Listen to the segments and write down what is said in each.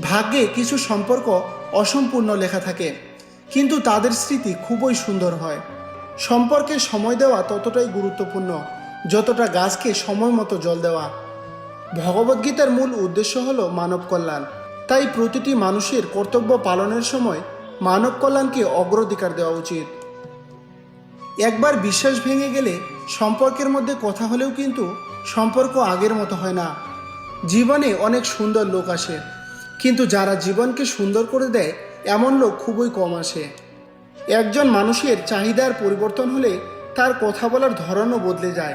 ভাগ্যে কিছু সম্পর্ক অসম্পূর্ণ লেখা থাকে, কিন্তু তাদের স্মৃতি খুবই সুন্দর হয়। সম্পর্কে সময় দেওয়া ততটাই গুরুত্বপূর্ণ, যতটা গাছকে সময় মতো জল দেওয়া। ভগবদ্গীতার মূল উদ্দেশ্য হল মানব কল্যাণ। তাই প্রতিটি মানুষের কর্তব্য পালনের সময় মানব কল্যাণকে অগ্রাধিকার দেওয়া উচিত। একবার বিশ্বাস ভেঙে গেলে সম্পর্কের মধ্যে কথা হলেও কিন্তু সম্পর্ক আগের মতো হয় না। জীবনে অনেক সুন্দর লোক আসে কিন্তু যারা জীবনকে সুন্দর করে দেয়, এমন লোক খুবই কম আসে। একজন মানুষের চাহিদার পরিবর্তন হলে তার কথা বলার ধরনও বদলে যায়।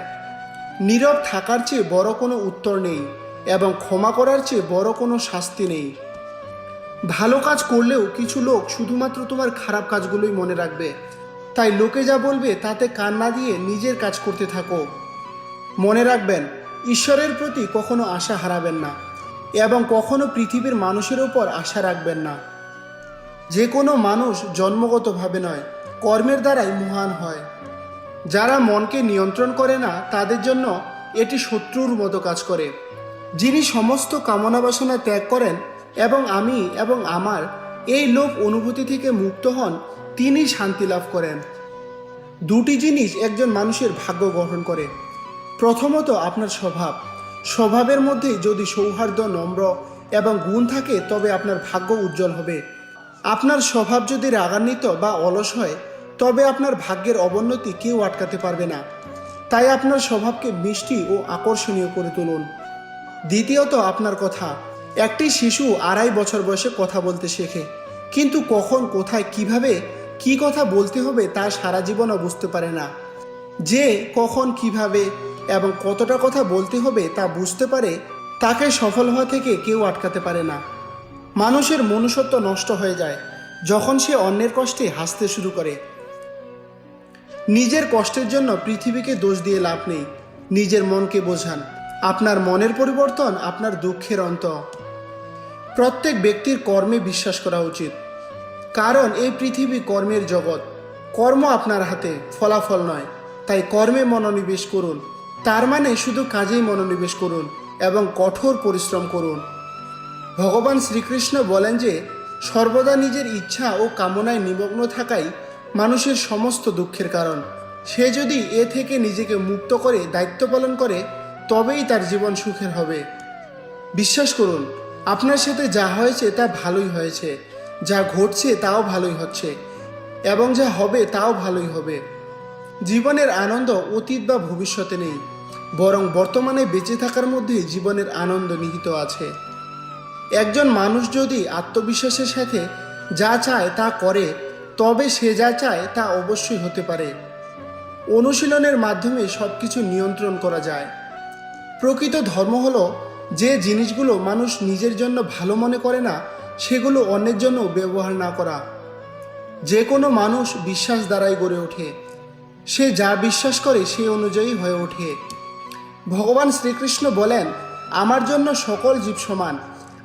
নীরব থাকার চেয়ে বড় কোনো উত্তর নেই এবং ক্ষমা করার চেয়ে বড় কোনো শাস্তি নেই। ভালো কাজ করলেও কিছু লোক শুধুমাত্র তোমার খারাপ কাজগুলোই মনে রাখবে। তাই লোকে যা বলবে তাতে কান না দিয়ে নিজের কাজ করতে থাকো। মনে রাখবেন, ঈশ্বরের প্রতি কখনো আশা হারাবেন না। এবং কখনো পৃথিবীর মানুষের ওপর আশা রাখবেন না। যে কোনো মানুষ জন্মগতভাবে নয়, কর্মের দ্বারাই মহান হয়। যারা মনকে নিয়ন্ত্রণ করে না, তাদের জন্য এটি শত্রুর মতো কাজ করে। যিনি সমস্ত কামনা বাসনা ত্যাগ করেন এবং আমি এবং আমার এই লোভ অনুভূতি থেকে মুক্ত হন, তিনি শান্তি লাভ করেন। দুটি জিনিস একজন মানুষের ভাগ্য গঠন করে। প্রথমত আপনার স্বভাব। স্বভাবের মধ্যে যদি সৌহার্দ্য, নম্র এবং গুণ থাকে, তবে আপনার ভাগ্য উজ্জ্বল হবে। আপনার স্বভাব যদি রাগান্বিত বা অলস হয়, তবে আপনার ভাগ্যের অবনতি কেউ আটকাতে পারবে না। তাই আপনার স্বভাবকে মিষ্টি ও আকর্ষণীয় করে তুলুন। দ্বিতীয়ত আপনার কথা, একটি শিশু আড়াই বছর বয়সে কথা বলতে শেখে, কিন্তু কখন, কোথায়, কীভাবে, কি কথা বলতে হবে তা সারা জীবনও বুঝতে পারে না। যে, কখন, কীভাবে এবং কতটা কথা বলতে হবে তা বুঝতে পারে, তাকে সফল হওয়া থেকে কেউ আটকাতে পারে না। মানুষের মনুষ্যত্ব নষ্ট হয়ে যায় যখন সে অন্যের কষ্টে হাসতে শুরু করে। নিজের কষ্টের জন্য পৃথিবীকে দোষ দিয়ে লাভ নেই। নিজের মনকে বোঝান, আপনার মনের পরিবর্তন আপনার দুঃখের অন্ত। প্রত্যেক ব্যক্তির কর্মে বিশ্বাস করা উচিত। কারণ এই পৃথিবী কর্মের জগৎ। কর্ম আপনার হাতে, ফলাফল নয়। তাই কর্মে মনোনিবেশ করুন। তার মানে শুধু কাজেই মনোনিবেশ করুন এবং কঠোর পরিশ্রম করুন। ভগবান শ্রীকৃষ্ণ বলেন যে, সর্বদা নিজের ইচ্ছা ও কামনায় নিমগ্ন থাকাই মানুষের সমস্ত দুঃখের কারণ। সে যদি এ থেকে নিজেকে মুক্ত করে, দায়িত্ব পালন করে, তবেই তার জীবন সুখের হবে। বিশ্বাস করুন, আপনার সাথে যা হয়েছে তা ভালোই হয়েছে, যা ঘটছে তাও ভালোই হচ্ছে, এবং যা হবে তাও ভালোই হবে। জীবনের আনন্দ অতীত বা ভবিষ্যতে নেই, বরং বর্তমানে বেঁচে থাকার মধ্যে জীবনের আনন্দ নিহিত আছে। একজন মানুষ যদি আত্মবিশ্বাসের সাথে যা চায় তা করে, তবে সে যা চায় তা অবশ্যই হতে পারে। অনুশীলনের মাধ্যমে সব কিছু নিয়ন্ত্রণ করা যায়। প্রকৃত ধর্ম হলো, যে জিনিসগুলো মানুষ নিজের জন্য ভালো মনে করে না, সেগুলো অন্যের জন্য ব্যবহার না করা। যে কোনো মানুষ বিশ্বাস দ্বারাই গড়ে ওঠে। সে যা বিশ্বাস করে সে অনুযায়ী হয়ে ওঠে। ভগবান শ্রীকৃষ্ণ বলেন, আমার জন্য সকল জীব সমান।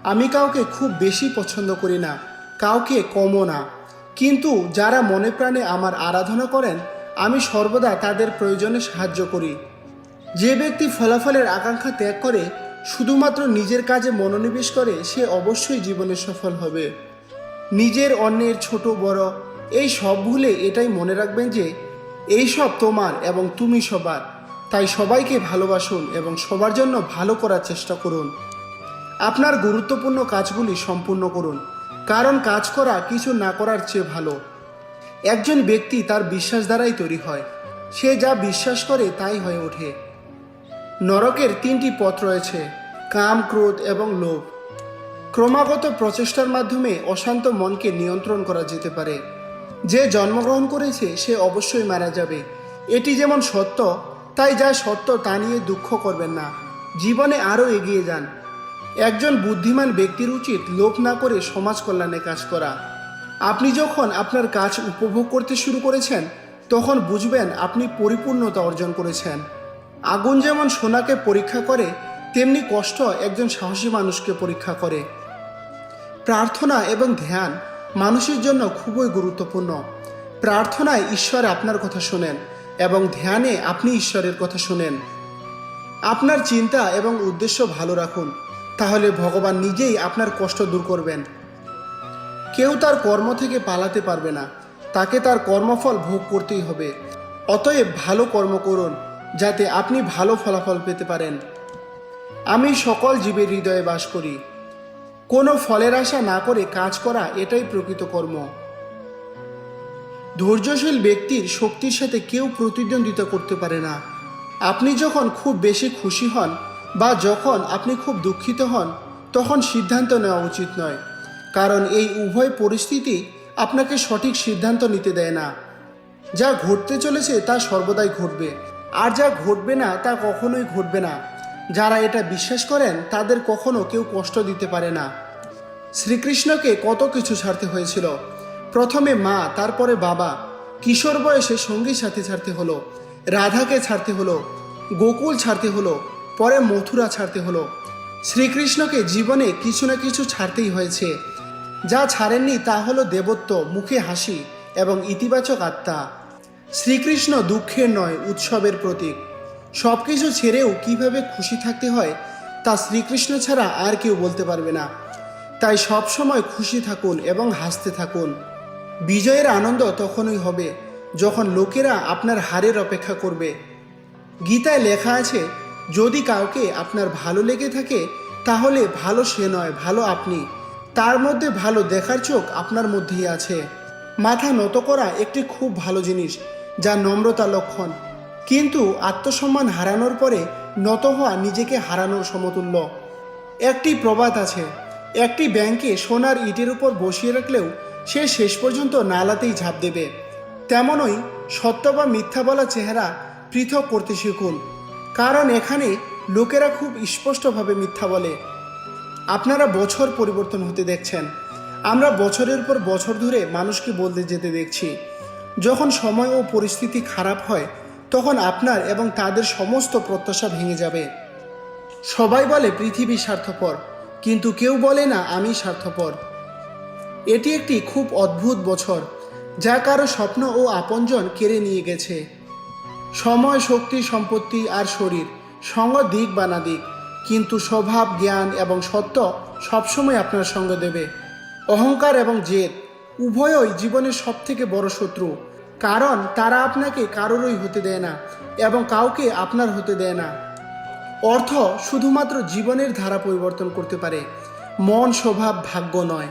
আমি কাউকে খুব বেশি পছন্দ করি না, কাউকে কমও না। কিন্তু যারা মনে প্রাণে আমার আরাধনা করেন, আমি সর্বদা তাদের প্রয়োজনে সাহায্য করি। যে ব্যক্তি ফলাফলের আকাঙ্ক্ষা ত্যাগ করে, শুধুমাত্র নিজের কাজে মনোনিবেশ করে, সে অবশ্যই জীবনে সফল হবে। নিজের অন্যের ছোট, বড়, এই সব ভুলে এটাই মনে রাখবেন যে এই সব তোমার এবং তুমি সবার। তাই সবাইকে ভালোবাসুন এবং সবার জন্য ভালো করার চেষ্টা করুন। আপনার গুরুত্বপূর্ণ কাজগুলি সম্পূর্ণ করুন। কারণ কাজ করা কিছু না করার চেয়ে ভালো। একজন ব্যক্তি তার বিশ্বাস দ্বারাই তৈরি হয়। সে যা বিশ্বাস করে তাই হয়ে ওঠে। নরকের তিনটি পথ রয়েছে, কাম, ক্রোধ এবং লোভ। ক্রমাগত প্রচেষ্টার মাধ্যমে অশান্ত মনকে নিয়ন্ত্রণ করা যেতে পারে। যে জন্মগ্রহণ করেছে, সে অবশ্যই মারা যাবে। এটি যেমন সত্য, তাই যা সত্য তা নিয়ে দুঃখ করবেন না। জীবনে আরও এগিয়ে যান। একজন বুদ্ধিমান ব্যক্তির উচিত লোভ না করে সমাজ কল্যাণে কাজ করা। আপনি যখন আপনার কাজ উপভোগ করতে শুরু করেছেন, তখন বুঝবেন আপনি পরিপূর্ণতা অর্জন করেছেন। আগুন যেমন সোনাকে পরীক্ষা করে, তেমনি কষ্ট একজন সাহসী মানুষকে পরীক্ষা করে। প্রার্থনা এবং ধ্যান মানুষের জন্য খুবই গুরুত্বপূর্ণ। প্রার্থনায় ঈশ্বর আপনার কথা শোনেন এবং ধ্যানে আপনি ঈশ্বরের কথা শোনেন। আপনার চিন্তা এবং উদ্দেশ্য ভালো রাখুন, তাহলে ভগবান নিজেই আপনার কষ্ট দূর করবেন। কেউ তার কর্ম থেকে পালাতে পারবে না, তাকে তার কর্মফল ভোগ করতেই হবে। অতএব ভালো কর্ম করুন, যাতে আপনি ভালো ফলাফল পেতে পারেন। আমি সকল জীবের হৃদয়ে বাস করি। কোনো ফলের আশা না করে কাজ করা এটাই প্রকৃত কর্ম। ধৈর্যশীল ব্যক্তির শক্তির সাথে কেউ প্রতিদ্বন্দ্বিতা করতে পারে না। আপনি যখন খুব বেশি খুশি হন বা যখন আপনি খুব দুঃখিত হন, তখন সিদ্ধান্ত নেওয়া উচিত নয়। কারণ এই উভয় পরিস্থিতি আপনাকে সঠিক সিদ্ধান্ত নিতে দেয় না। যা ঘটতে চলেছে তা সর্বদাই ঘটবে। আর যা ঘটবে না তা কখনোই ঘটবে না। যারা এটা বিশ্বাস করেন, তাদের কখনো কেউ কষ্ট দিতে পারে না। শ্রীকৃষ্ণকে কত কিছু ছাড়তে হয়েছিল। প্রথমে মা, তারপরে বাবা। কিশোর বয়সে সঙ্গী সাথী ছাড়তে হলো, রাধাকে ছাড়তে হলো, গোকুল ছাড়তে হলো, পরে মথুরা ছাড়তে হলো। শ্রীকৃষ্ণকে জীবনে কিছু না কিছু ছাড়তেই হয়েছে। যা ছাড়েননি তা হলো দেবত্ব, মুখে হাসি এবং ইতিবাচক আত্মা। শ্রীকৃষ্ণ দুঃখের নয়, উৎসবের প্রতীক। সব কিছু ছেড়েও কীভাবে খুশি থাকতে হয় তা শ্রীকৃষ্ণ ছাড়া আর কেউ বলতে পারবে না। তাই সব সময় খুশি থাকুন এবং হাসতে থাকুন। বিজয়ের আনন্দ তখনই হবে যখন লোকেরা আপনার হারের অপেক্ষা করবে। গীতায় লেখা আছে, যদি কাউকে আপনার ভালো লেগে থাকে, তাহলে ভালো সে নয়, ভালো আপনি। তার মধ্যে ভালো দেখার চোখ আপনার মধ্যেই আছে। মাথা নত করা একটি খুব ভালো জিনিস, যা নম্রতা লক্ষণ। কিন্তু আত্মসম্মান হারানোর পরে নত হওয়া নিজেকে হারানোর সমতুল্য। একটি প্রবাদ আছে, একটি ব্যাংকে সোনার ইটের উপর বসিয়ে রাখলেও সে শেষ পর্যন্ত নালাতেই ঝাঁপ দেবে। তেমনই সত্য বা মিথ্যা বলা চেহারা পৃথক করতে শিখুন, কারণ এখানে লোকেরা খুব স্পষ্টভাবে মিথ্যা বলে। আপনারা বছর পরিবর্তন হতে দেখছেন। আমরা বছরের পর বছর ধরে মানুষকে বলতে যেতে দেখছি। যখন সময় ও পরিস্থিতি খারাপ হয় তখন আপনার এবং তাদের সমস্ত প্রত্যাশা ভেঙে যাবে। সবাই বলে, পৃথিবী স্বার্থপর। কিন্তু কেউ বলে না, আমি স্বার্থপর। এটি একটি খুব অদ্ভুত বছর, যা কারও স্বপ্ন ও আপনজন কেড়ে নিয়ে গেছে। সময়, শক্তি, সম্পত্তি আর শরীর, সঙ্গ দিক বা না দিক, কিন্তু স্বভাব, জ্ঞান এবং সত্য সবসময় আপনার সঙ্গ দেবে। অহংকার এবং জেদ উভয়ই জীবনের সবথেকে বড় শত্রু। কারণ তারা আপনাকে কারোরই হতে দেয় না এবং কাউকে আপনার হতে দেয় না। অর্থ শুধুমাত্র জীবনের ধারা পরিবর্তন করতে পারে, মন, স্বভাব, ভাগ্য নয়।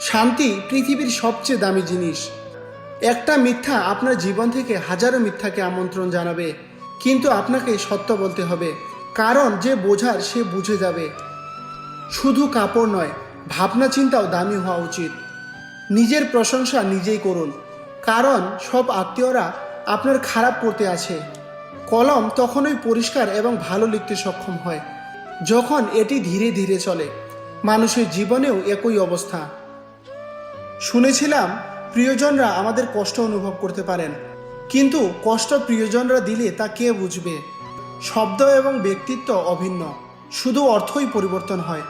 শান্তি পৃথিবীর সবচেয়ে দামি জিনিস। একটা মিথ্যা আপনার জীবন থেকে হাজারো মিথ্যাকে আমন্ত্রণ জানাবে, কিন্তু আপনাকে সত্য বলতে হবে, কারণ যে বোঝার সে বুঝে যাবে। শুধু কাপড় নয় ভাবনা চিন্তাও দামি হওয়া উচিত। নিজের প্রশংসা নিজেই করুন। কারণ সব আত্মীয়রা আপনার খারাপ করতে আছে কলম তখনই পরিষ্কার এবং ভালো লিখতে সক্ষম হয়, যখন এটি ধীরে ধীরে চলে। মানুষের জীবনেও একই অবস্থা। শুনেছিলাম প্রিয়জনরা আমাদের কষ্ট অনুভব করতে পারেন, কিন্তু কষ্ট প্রিয়জনরা দিলে তা কে বুঝবে? শব্দ এবং ব্যক্তিত্ব অভিন্ন, শুধু অর্থই পরিবর্তন হয়।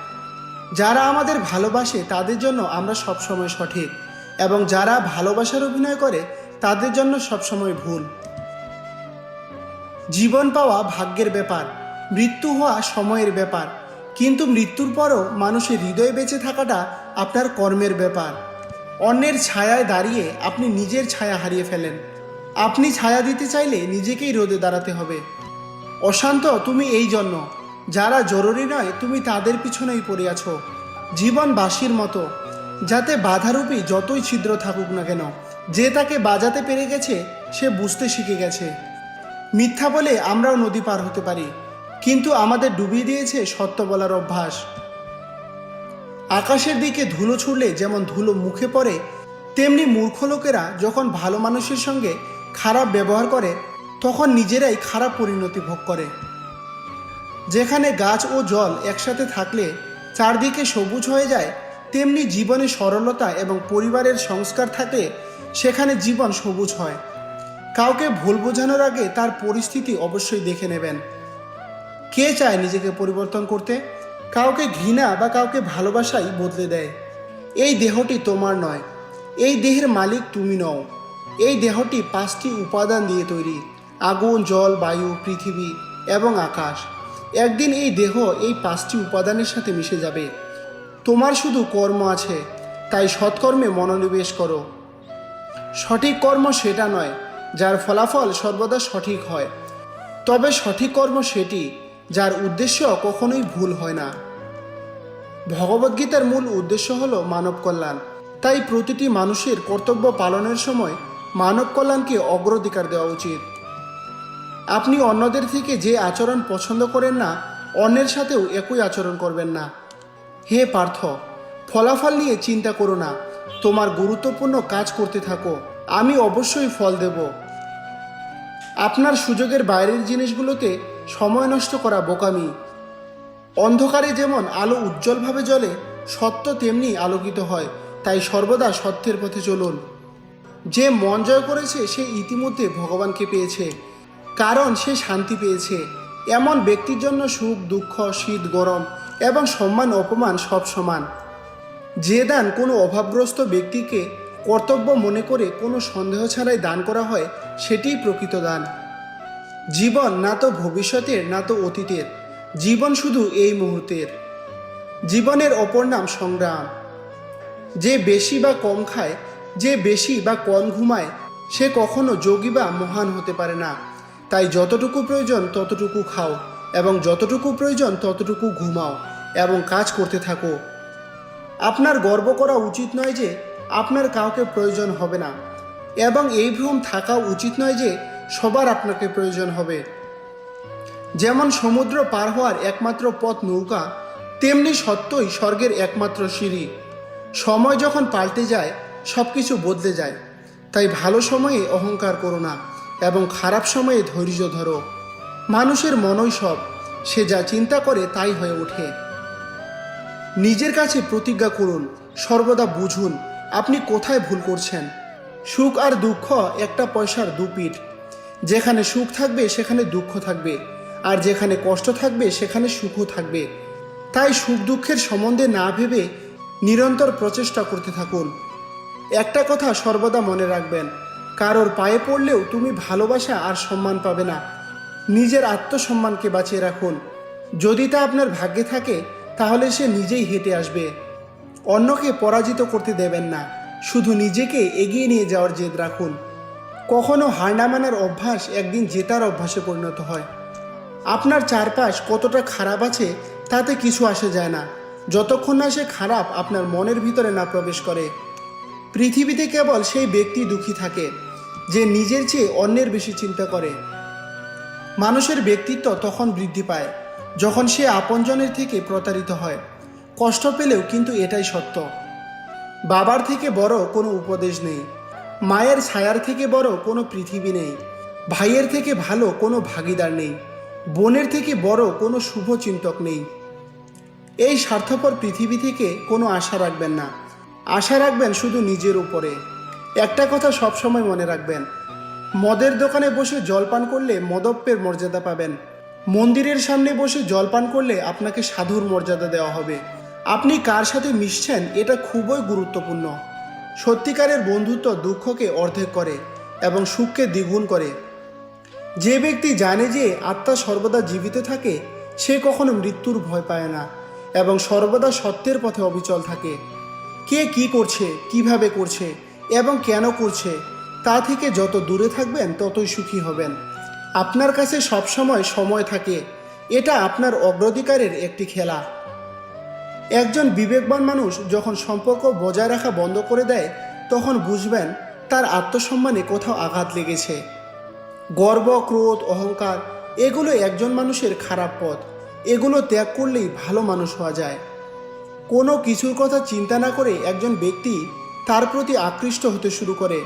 যারা আমাদের ভালোবাসে তাদের জন্য আমরা সবসময় সঠিক। এবং যারা ভালোবাসার অভিনয় করে, তাদের জন্য সবসময় ভুল। জীবন পাওয়া ভাগ্যের ব্যাপার, মৃত্যু হওয়া সময়ের ব্যাপার, কিন্তু মৃত্যুর পরও মানুষের হৃদয়ে বেঁচে থাকাটা আপনার কর্মের ব্যাপার। অন্যের ছায়ায় দাঁড়িয়ে আপনি নিজের ছায়া হারিয়ে ফেলেন। আপনি ছায়া দিতে চাইলে নিজেকেই রোদে দাঁড়াতে হবে। অশান্ত তুমি এই জন্য যারা জরুরি নয় তুমি তাদের পিছনেই পড়ে আছো। জীবন বাসির মতো। যাতে বাধারূপী যতই ছিদ্র থাকুক না কেন, যে তাকে বাজাতে পেরে গেছে, সে বুঝতে শিখে গেছে। মিথ্যা বলে আমরাও নদী পার হতে পারি, কিন্তু আমাদের ডুবিয়ে দিয়েছে সত্য বলার অভ্যাস। আকাশের দিকে ধুলো ছুড়লে যেমন ধুলো মুখে পড়ে, তেমনি মূর্খ লোকেরা যখন ভালো মানুষের সঙ্গে খারাপ ব্যবহার করে, তখন নিজেরাই খারাপ পরিণতি ভোগ করে। যেখানে গাছ ও জল একসাথে থাকলে চারদিকে সবুজ হয়ে যায় তেমনি জীবনে সরলতা এবং পরিবারের সংস্কার থাকলে সেখানে জীবন সবুজ হয়। কাউকে ভুল বোঝানোর আগে তার পরিস্থিতি অবশ্যই দেখে নেবেন। কে চায় নিজেকে পরিবর্তন করতে? কাউকে ঘৃণা বা কাউকে ভালোবাসাই বদলে দেয়। এই দেহটি তোমার নয়। এই দেহের মালিক তুমি নও। এই দেহটি পাঁচটি উপাদান দিয়ে তৈরি। আগুন, জল, বায়ু, পৃথিবী এবং আকাশ। একদিন এই দেহ এই পাঁচটি উপাদানের সাথে মিশে যাবে। তোমার শুধু কর্ম আছে, তাই সৎকর্মে মনোনিবেশ করো। সঠিক কর্ম সেটা নয়, যার ফলাফল সর্বদা সঠিক হয়। তবে সঠিক কর্ম সেটি, যার উদ্দেশ্য কখনোই ভুল হয় না। ভগবদ্গীতার মূল উদ্দেশ্য হল মানব কল্যাণ। তাই প্রতিটি মানুষের কর্তব্য পালনের সময় মানব কল্যাণকে অগ্রাধিকার দেওয়া উচিত। আপনি অন্যদের থেকে যে আচরণ পছন্দ করেন না, অন্যের সাথেও একই আচরণ করবেন না। হে পার্থ, ফলাফল নিয়ে চিন্তা করো না। তোমার গুরুত্বপূর্ণ কাজ করতে থাকো। আমি অবশ্যই ফল দেব। আপনার সুযোগের বাইরের জিনিসগুলোতে সময় নষ্ট করা বোকামি। অন্ধকারে যেমন আলো উজ্জ্বলভাবে জ্বলে, সত্য তেমনি আলোকিত হয়। তাই সর্বদা সত্যের পথে চলুন। যে মন জয় করেছে, সে ইতিমধ্যে ভগবানকে পেয়েছে। কারণ সে শান্তি পেয়েছে। এমন ব্যক্তির জন্য সুখ, দুঃখ, শীত, গরম এবং সম্মান অপমান সব সমান। যে দান কোনো অভাবগ্রস্ত ব্যক্তিকে কর্তব্য মনে করে কোনো সন্দেহ ছাড়াই দান করা হয়, সেটিই প্রকৃত দান। জীবন না তো ভবিষ্যতের, না তো অতীতের। জীবন শুধু এই মুহূর্তের। জীবনের অপর নাম সংগ্রাম। যে বেশি বা কম খায়, যে বেশি বা কম ঘুমায়, সে কখনো যোগী বা মহান হতে পারে না। তাই যতটুকু প্রয়োজন ততটুকু খাও। এবং যতটুকু প্রয়োজন ততটুকু ঘুমাও এবং কাজ করতে থাকো। আপনার গর্ব করা উচিত নয় যে আপনার কাউকে প্রয়োজন হবে না এবং এই ভ্রম থাকা উচিত নয় যে সবার আপনাকে প্রয়োজন হবে। যেমন সমুদ্র পার হওয়ার একমাত্র পথ নৌকা, তেমনি সত্যই স্বর্গের একমাত্র সিঁড়ি। সময় যখন পাল্টে যায় সব কিছু বদলে যায়। তাই ভালো সময়ে অহংকার করো না এবং খারাপ সময়ে ধৈর্য ধরো। মানুষের মনই সব, সে যা চিন্তা করে তাই হয়ে ওঠে। নিজের কাছে প্রতিজ্ঞা করুন, সর্বদা বুঝুন, আপনি কোথায় ভুল করছেন। সুখ আর দুঃখ একটা পয়সার দুপিঠ। যেখানে সুখ থাকবে, সেখানে দুঃখ থাকবে, আর যেখানে কষ্ট থাকবে, সেখানে সুখও থাকবে। তাই সুখ দুঃখের সম্বন্ধে না ভেবে নিরন্তর প্রচেষ্টা করতে থাকুন। একটা কথা সর্বদা মনে রাখবেন, কারোর পায়ে পড়লেও তুমি ভালোবাসা আর সম্মান পাবে না। নিজের আত্মসম্মানকে বাঁচিয়ে রাখুন। যদি তা আপনার ভাগ্যে থাকে, তাহলে সে নিজেই হেঁটে আসবে। অন্যকে পরাজিত করতে দেবেন না, শুধু নিজেকে এগিয়ে নিয়ে যাওয়ার জেদ রাখুন। কখনো হার মানার অভ্যাস একদিন জেতার অভ্যাসে পরিণত হয়। আপনার চারপাশ কতটা খারাপ আছে, তাতে কিছু আসে যায় না। যতক্ষণ না সে খারাপ আপনার মনের ভিতরে না প্রবেশ করে। পৃথিবীতে কেবল সেই ব্যক্তি দুঃখী থাকে, যে নিজের চেয়ে অন্যের বেশি চিন্তা করে। মানুষের ব্যক্তিত্ব তখন বৃদ্ধি পায়, যখন সে আপনজনের থেকে প্রতারিত হয়। কষ্ট পেলেও কিন্তু এটাই সত্য। বাবার থেকে বড় কোনো উপদেশ নেই, মায়ের ছায়ার থেকে বড় কোনো পৃথিবী নেই, ভাইয়ের থেকে ভালো কোনো ভাগিদার নেই, বোনের থেকে বড় কোনো শুভ চিন্তক নেই। এই স্বার্থপর পৃথিবী থেকে কোনো আশা রাখবেন না। আশা রাখবেন শুধু নিজের উপরে। একটা কথা সবসময় মনে রাখবেন মদের দোকানে বসে জলপান করলে মদপ্যের মর্যাদা পাবেন। মন্দিরের সামনে বসে জলপান করলে আপনাকে সাধুর মর্যাদা দেওয়া হবে। আপনি কার সাথে মিশছেন এটা খুবই গুরুত্বপূর্ণ। সত্যিকারের বন্ধুত্ব দুঃখকে অর্ধেক করে এবং সুখকে দ্বিগুণ করে। যে ব্যক্তি জানে যে আত্মা সর্বদা জীবিত থাকে, সে কখনো মৃত্যুর ভয় পায় না এবং সর্বদা সত্যের পথে অবিচল থাকে। কে কি করছে, কীভাবে করছে এবং কেন করছে তা থেকে যত দূরে থাকবেন, ততই সুখী হবেন। আপনার কাছে সবসময় সময় থাকে। এটা আপনার অগ্রাধিকারের একটি খেলা। একজন বিবেকবান মানুষ যখন সম্পর্ক বজায় রাখা বন্ধ করে দেয়, তখন বুঝবেন তার আত্মসম্মানে কোথাও আঘাত লেগেছে। গর্ব, ক্রোধ, অহংকার, এগুলো একজন মানুষের খারাপ পথ। এগুলো ত্যাগ করলেই ভালো মানুষ হওয়া যায়। কোনো কিছুর কথা চিন্তা না করে একজন ব্যক্তি তার প্রতি আকৃষ্ট হতে শুরু করে।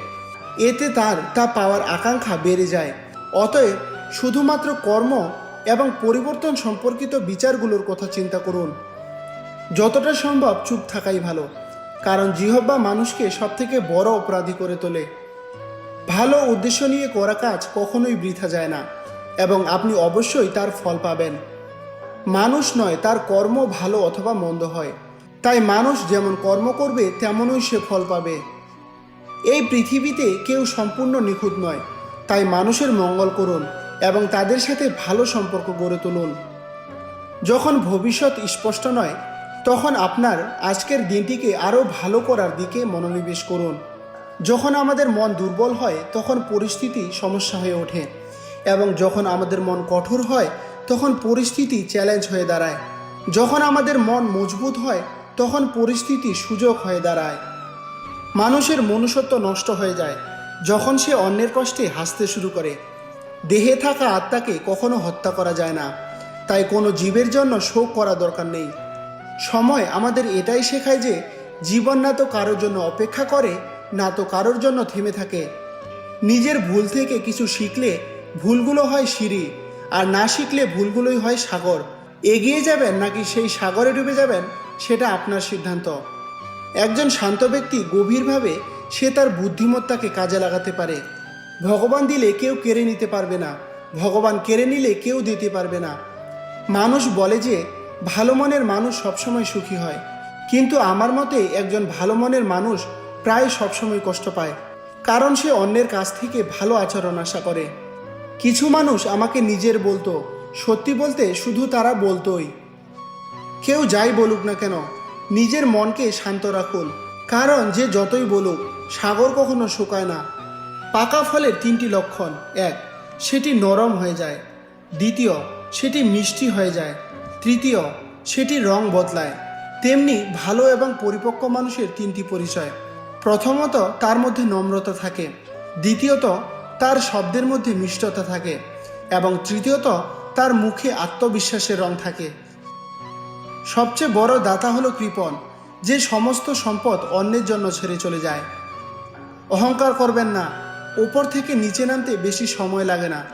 এতে তার তা পাওয়ার আকাঙ্ক্ষা বেড়ে যায়। অতএব শুধুমাত্র কর্ম এবং পরিবর্তন সম্পর্কিত বিচারগুলোর কথা চিন্তা করুন। যতটা সম্ভব চুপ থাকাই ভালো, কারণ জিহব্বা মানুষকে সবথেকে বড় অপরাধী করে তোলে। ভালো উদ্দেশ্য নিয়ে করা কাজ কখনোই বৃথা যায় না, এবং আপনি অবশ্যই তার ফল পাবেন। মানুষ নয়, তার কর্ম ভালো অথবা মন্দ হয়। তাই মানুষ যেমন কর্ম করবে, তেমনই সে ফল পাবে। এই পৃথিবীতে কেউ সম্পূর্ণ নিখুঁত নয়। তাই মানুষের মঙ্গল করুন এবং তাদের সাথে ভালো সম্পর্ক গড়ে তুলুন। যখন ভবিষ্যৎ স্পষ্ট নয়, তখন আপনার আজকের দিনটিকে আরও ভালো করার দিকে মনোনিবেশ করুন। যখন আমাদের মন দুর্বল হয়, তখন পরিস্থিতি সমস্যা হয়ে ওঠে এবং যখন আমাদের মন কঠোর হয়, তখন পরিস্থিতি চ্যালেঞ্জ হয়ে দাঁড়ায়। যখন আমাদের মন মজবুত হয়, তখন পরিস্থিতি সুযোগ হয়ে দাঁড়ায়। মানুষের মনুষ্যত্ব নষ্ট হয়ে যায় যখন সে অন্যের কষ্টে হাসতে শুরু করে। দেহে থাকা আত্মাকে কখনো হত্যা করা যায় না, তাই কোনো জীবের জন্য শোক করা দরকার নেই। সময় আমাদের এটাই শেখায় যে জীবন না তো কারোর জন্য অপেক্ষা করে, না তো কারোর জন্য থেমে থাকে। নিজের ভুল থেকে কিছু শিখলে ভুলগুলো হয় সিঁড়ি, আর না শিখলে ভুলগুলোই হয় সাগর। এগিয়ে যাবেন নাকি সেই সাগরে ডুবে যাবেন, সেটা আপনার সিদ্ধান্ত। একজন শান্ত ব্যক্তি গভীরভাবে সে তার বুদ্ধিমত্তাকে কাজে লাগাতে পারে। ভগবান দিলে কেউ কেড়ে নিতে পারবে না। ভগবান কেড়ে নিলে কেউ দিতে পারবে না। মানুষ বলে যে, ভালো মনের মানুষ সবসময় সুখী হয়। কিন্তু আমার মতে একজন ভালো মনের মানুষ প্রায় সবসময় কষ্ট পায়, কারণ সে অন্যের কাছ থেকে ভালো আচরণ আশা করে। কিছু মানুষ আমাকে নিজের বলতো, সত্যি বলতে শুধু তারা বলতোই। কেউ যাই বলুক না কেন নিজের মনকে শান্ত রাখুন। কারণ যে যতই বলুক, সাগর কখনো শুকায় না। পাকা ফলের তিনটি লক্ষণ। এক, সেটি নরম হয়ে যায়। দ্বিতীয়, সেটি মিষ্টি হয়ে যায়। তৃতীয়, সেটি রং বদলায়। তেমনি ভালো এবং পরিপক্ক মানুষের তিনটি পরিচয়। প্রথমত, তার মধ্যে নম্রতা থাকে। দ্বিতীয়ত, তার শব্দের মধ্যে মিষ্টতা থাকে। এবং তৃতীয়ত, তার মুখে আত্মবিশ্বাসের রং থাকে। সবচেয়ে বড় দাতা হলো কৃপণ যে সমস্ত সম্পদ অন্যের জন্য ছেড়ে চলে যায়। অহংকার করবেন না ওপর থেকে নিচে নামতে বেশি সময় লাগে না।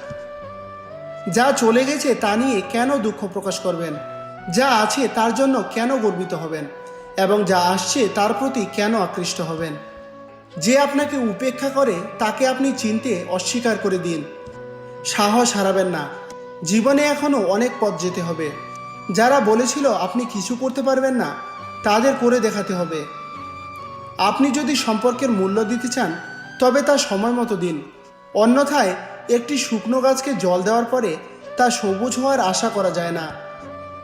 যা চলে গেছে তা নিয়ে কেন দুঃখ প্রকাশ করবেন? যা আছে তার জন্য কেন গর্বিত হবেন? এবং যা আসছে তার প্রতি কেন আকৃষ্ট হবেন? যে আপনাকে উপেক্ষা করে তাকে আপনি চিনতে অস্বীকার করে দিন। সাহস হারাবেন না, জীবনে এখনও অনেক পথ যেতে হবে। যারা বলেছিল আপনি কিছু করতে পারবেন না, তাদের করে দেখাতে হবে। আপনি যদি সম্পর্কের মূল্য দিতে চান, তবে তা সময় মতো দিন। অন্যথায়, একটি শুকনো গাছকে জল দেওয়ার পরে তা সবুজ হওয়ার আশা করা যায় না।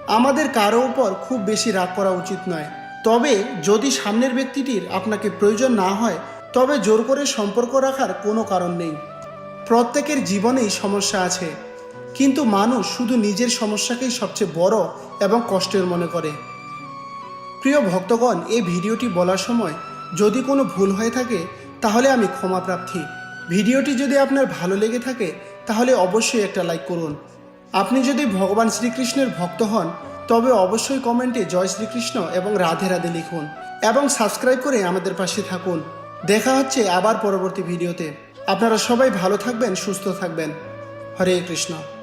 আমাদের কারও উপর খুব বেশি রাগ করা উচিত নয়। তবে, যদি সামনের ব্যক্তিটির আপনাকে প্রয়োজন না হয়, তবে জোর করে সম্পর্ক রাখার কোনো কারণ নেই। প্রত্যেকের জীবনেই সমস্যা আছে। কিন্তু মানুষ শুধু নিজের সমস্যাকেই সবচেয়ে বড় এবং কষ্টের মনে করে। প্রিয় ভক্তগণ, এই ভিডিওটি বলার সময় যদি কোনো ভুল হয়ে থাকে, তাহলে আমি ক্ষমা প্রার্থী। ভিডিওটি যদি আপনার ভালো লেগে থাকে, তাহলে অবশ্যই একটা লাইক করুন। আপনি যদি ভগবান শ্রীকৃষ্ণের ভক্ত হন, তবে অবশ্যই কমেন্টে জয় শ্রীকৃষ্ণ এবং রাধে রাধে লিখুন এবং সাবস্ক্রাইব করে আমাদের পাশে থাকুন। দেখা হচ্ছে আবার পরবর্তী ভিডিওতে। আপনারা সবাই ভালো থাকবেন, সুস্থ থাকবেন। হরে কৃষ্ণ।